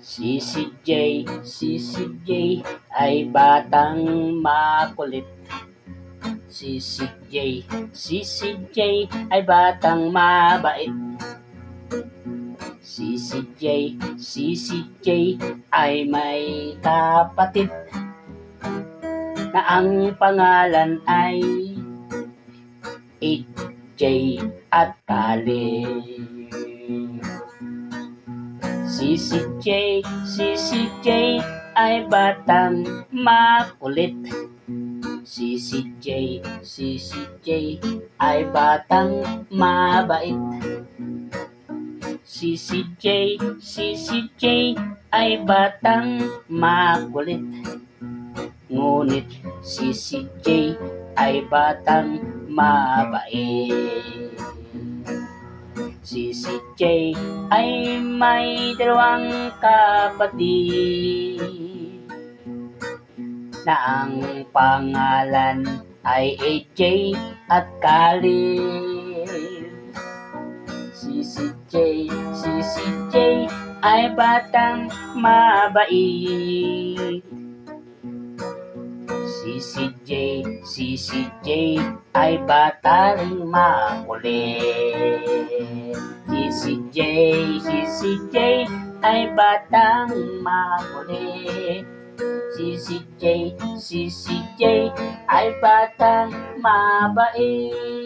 Si si J, si si J ay batang makulit. Si si J, si si J ay batang mabait. Si si J, si si J ay may kapatid na ang pangalan ay AJ at Khalid. Si si J, si si J ay batang makulit. Si si J, si si J ay batang mabait. Si si J, si si J ay batang makulit. Ngunit si si J ay batang mabait. Si si J ay may dalawang kapatid na ang pangalan ay AJ at Khalid. Si si J, si si J ay batang mabait. Si si J, si si J ay bata ring makulit. Si si J, si si J ay batang makulit. Si si J, si si J ay batang mabait.